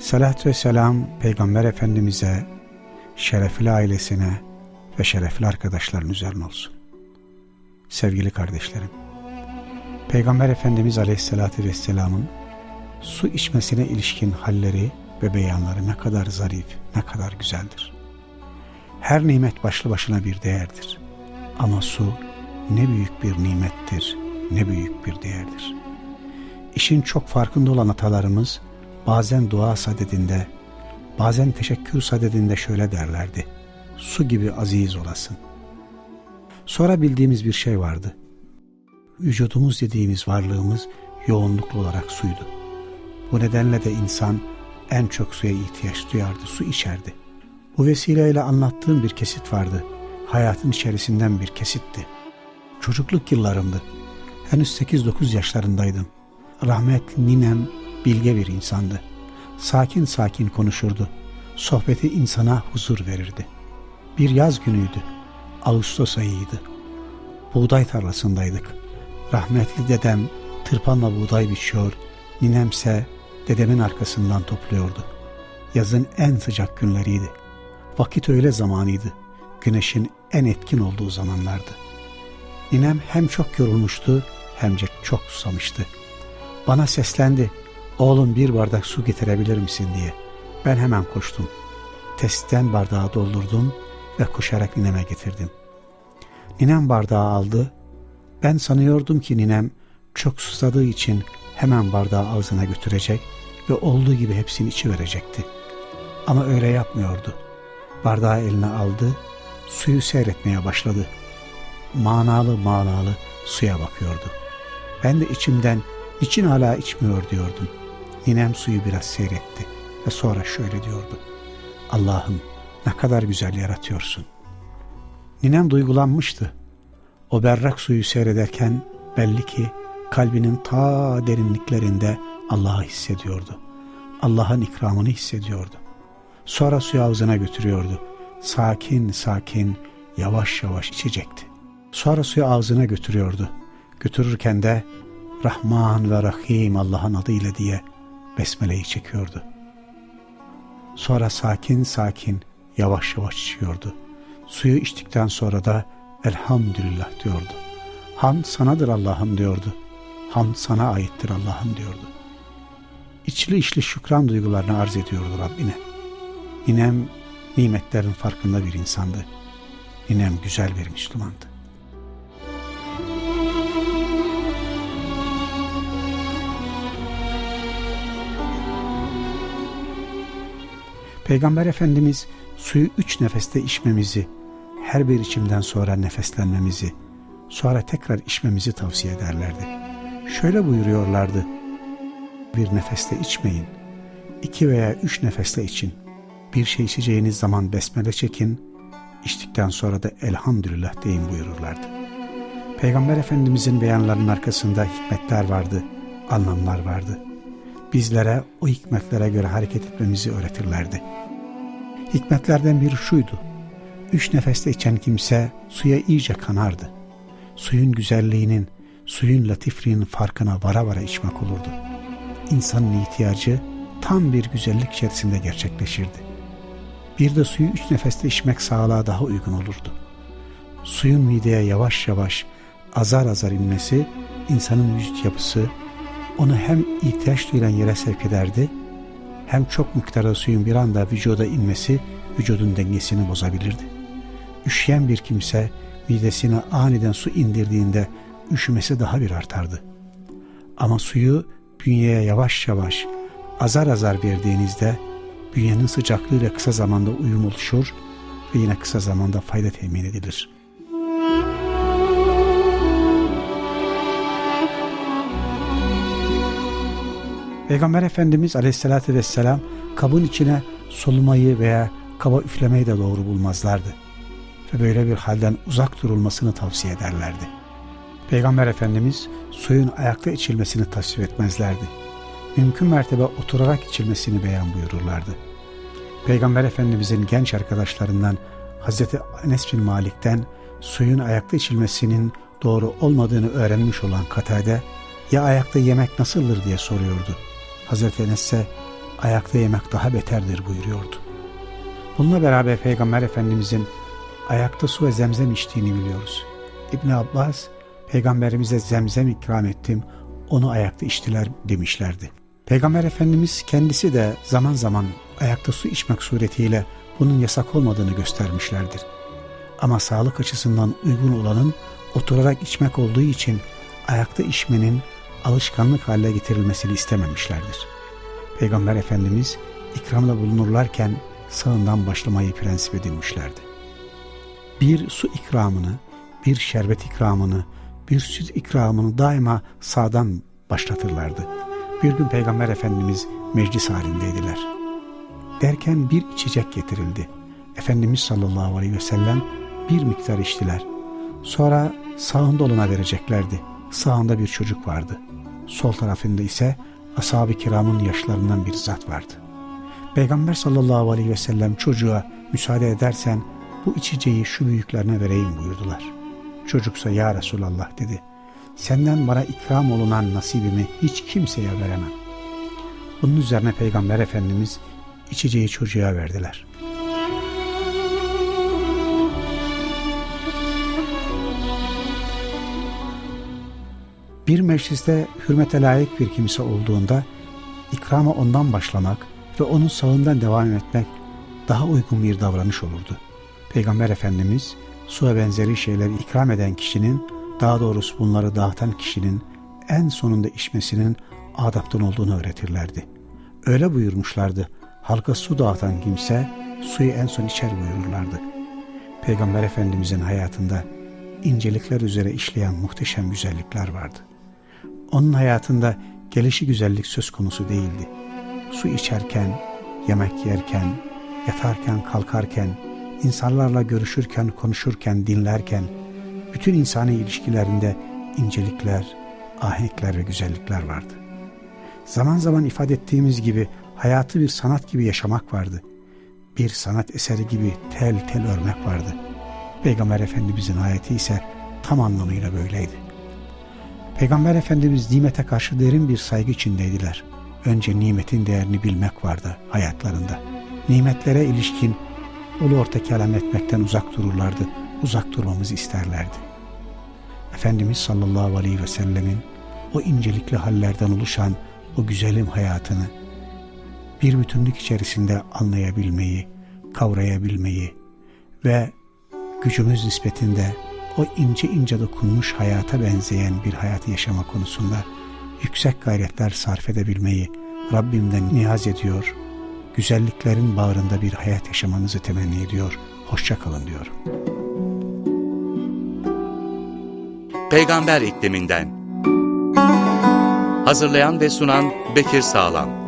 Salat ve selam Peygamber Efendimiz'e, şerefli ailesine ve şerefli arkadaşların üzerine olsun. Sevgili kardeşlerim, Peygamber Efendimiz Aleyhisselatü Vesselam'ın su içmesine ilişkin halleri ve beyanları ne kadar zarif, ne kadar güzeldir. Her nimet başlı başına bir değerdir. Ama su ne büyük bir nimettir, ne büyük bir değerdir. İşin çok farkında olan atalarımız bazen dua sadedinde, bazen teşekkür sadedinde şöyle derlerdi. Su gibi aziz olasın. Sonra bildiğimiz bir şey vardı. Vücudumuz dediğimiz varlığımız yoğunluklu olarak suydu. Bu nedenle de insan en çok suya ihtiyaç duyardı, su içerdi. Bu vesileyle anlattığım bir kesit vardı. Hayatın içerisinden bir kesitti. Çocukluk yıllarımdı. Henüz 8-9 yaşlarındaydım. Rahmetli ninem bilge bir insandı. Sakin sakin konuşurdu. Sohbeti insana huzur verirdi. Bir yaz günüydü. Ağustos ayıydı. Buğday tarlasındaydık. Rahmetli dedem tırpanla buğday biçiyor, ninemse dedemin arkasından topluyordu. Yazın en sıcak günleriydi. Vakit öğle zamanıydı. Güneşin en etkin olduğu zamanlardı. Ninem hem çok yorulmuştu hem de çok susamıştı. Bana seslendi. Oğlum bir bardak su getirebilir misin diye. Ben hemen koştum. Testten bardağı doldurdum ve koşarak nineme getirdim. Ninem bardağı aldı. Ben sanıyordum ki ninem çok susadığı için hemen bardağı ağzına götürecek ve olduğu gibi hepsini içi verecekti. Ama öyle yapmıyordu. Bardağı eline aldı, suyu seyretmeye başladı. Manalı manalı suya bakıyordu. Ben de içimden niçin hala içmiyor diyordum. Ninem suyu biraz seyretti ve sonra şöyle diyordu. Allah'ım ne kadar güzel yaratıyorsun. Ninem duygulanmıştı. O berrak suyu seyrederken belli ki kalbinin ta derinliklerinde Allah'ı hissediyordu. Allah'ın ikramını hissediyordu. Sonra suyu ağzına götürüyordu. Sakin sakin yavaş yavaş içecekti. Sonra suyu ağzına götürüyordu. Götürürken de Rahman ve Rahim Allah'ın adıyla diye besmeleyi çekiyordu. Sonra sakin sakin yavaş yavaş içiyordu. Suyu içtikten sonra da Elhamdülillah diyordu. Hamd sanadır Allah'ım diyordu. Hamd sana aittir Allah'ım diyordu. İçli içli şükran duygularını arz ediyordu Rabbine. Ninem nimetlerin farkında bir insandı. Ninem güzel bir Müslümandı. Peygamber Efendimiz suyu üç nefeste içmemizi, her bir içimden sonra nefeslenmemizi, sonra tekrar içmemizi tavsiye ederlerdi. Şöyle buyuruyorlardı, bir nefeste içmeyin, iki veya üç nefeste için. Bir şey içeceğiniz zaman besmele çekin, içtikten sonra da elhamdülillah deyin buyururlardı. Peygamber Efendimizin beyanlarının arkasında hikmetler vardı, anlamlar vardı. Bizlere o hikmetlere göre hareket etmemizi öğretirlerdi. Hikmetlerden biri şuydu. Üç nefeste içen kimse suya iyice kanardı. Suyun güzelliğinin, suyun latifliğinin farkına vara vara içmek olurdu. İnsanın ihtiyacı tam bir güzellik içerisinde gerçekleşirdi. Bir de suyu üç nefeste içmek sağlığa daha uygun olurdu. Suyun mideye yavaş yavaş, azar azar inmesi, insanın vücut yapısı onu hem ihtiyaç duyulan yere sevk ederdi, hem çok miktarda suyun bir anda vücuda inmesi vücudun dengesini bozabilirdi. Üşüyen bir kimse midesine aniden su indirdiğinde üşümesi daha bir artardı. Ama suyu bünyeye yavaş yavaş, azar azar verdiğinizde bünyenin sıcaklığıyla kısa zamanda uyum oluşur ve yine kısa zamanda fayda temin edilir. Peygamber Efendimiz Aleyhisselatü Vesselam kabın içine solumayı veya kaba üflemeyi de doğru bulmazlardı. Ve böyle bir halden uzak durulmasını tavsiye ederlerdi. Peygamber Efendimiz suyun ayakta içilmesini tasvip etmezlerdi. Mümkün mertebe oturarak içilmesini beyan buyururlardı. Peygamber Efendimizin genç arkadaşlarından Hazreti Enes bin Malik'ten suyun ayakta içilmesinin doğru olmadığını öğrenmiş olan Katade, ya ayakta yemek nasıldır diye soruyordu. Hazreti Enes ise ayakta yemek daha beterdir buyuruyordu. Bununla beraber Peygamber Efendimizin ayakta su ve zemzem içtiğini biliyoruz. İbn Abbas, Peygamberimize zemzem ikram ettim, onu ayakta içtiler demişlerdi. Peygamber Efendimiz kendisi de zaman zaman ayakta su içmek suretiyle bunun yasak olmadığını göstermişlerdir. Ama sağlık açısından uygun olanın oturarak içmek olduğu için ayakta içmenin alışkanlık haline getirilmesini istememişlerdir. Peygamber Efendimiz ikramda bulunurlarken sağından başlamayı prensip edinmişlerdi. Bir su ikramını, bir şerbet ikramını, bir süt ikramını daima sağdan başlatırlardı. Bir gün Peygamber Efendimiz meclis halindeydiler. Derken bir içecek getirildi. Efendimiz sallallahu aleyhi ve sellem bir miktar içtiler. Sonra sağında olana vereceklerdi. Sağında bir çocuk vardı. Sol tarafında ise ashab-ı kiramın yaşlarından bir zat vardı. Peygamber sallallahu aleyhi ve sellem çocuğa müsaade edersen bu içeceği şu büyüklerine vereyim buyurdular. Çocuksa ya Resulallah dedi. Senden bana ikram olunan nasibimi hiç kimseye veremem. Bunun üzerine Peygamber Efendimiz içeceği çocuğa verdiler. Bir mecliste hürmete layık bir kimse olduğunda ikrama ondan başlamak ve onun sağından devam etmek daha uygun bir davranış olurdu. Peygamber Efendimiz su ve benzeri şeyleri ikram eden kişinin, daha doğrusu bunları dağıtan kişinin en sonunda içmesinin adaptan olduğunu öğretirlerdi. Öyle buyurmuşlardı, halka su dağıtan kimse suyu en son içer buyururlardı. Peygamber Efendimizin hayatında incelikler üzere işleyen muhteşem güzellikler vardı. Onun hayatında gelişi güzellik söz konusu değildi. Su içerken, yemek yerken, yatarken, kalkarken, insanlarla görüşürken, konuşurken, dinlerken, bütün insani ilişkilerinde incelikler, ahenkler ve güzellikler vardı. Zaman zaman ifade ettiğimiz gibi hayatı bir sanat gibi yaşamak vardı. Bir sanat eseri gibi tel tel örmek vardı. Peygamber Efendimizin ayeti ise tam anlamıyla böyleydi. Peygamber Efendimiz nimete karşı derin bir saygı içindeydiler. Önce nimetin değerini bilmek vardı hayatlarında. Nimetlere ilişkin ulu orta kelam etmekten uzak dururlardı. Uzak durmamızı isterlerdi. Efendimiz sallallahu aleyhi ve sellemin o incelikli hallerden oluşan o güzelim hayatını bir bütünlük içerisinde anlayabilmeyi, kavrayabilmeyi ve gücümüz nispetinde o ince ince dokunmuş hayata benzeyen bir hayat yaşama konusunda yüksek gayretler sarf edebilmeyi Rabbimden niyaz ediyor, güzelliklerin bağrında bir hayat yaşamanızı temenni ediyor. Hoşça kalın diyorum. Peygamber ikliminden. Hazırlayan ve sunan Bekir Sağlam.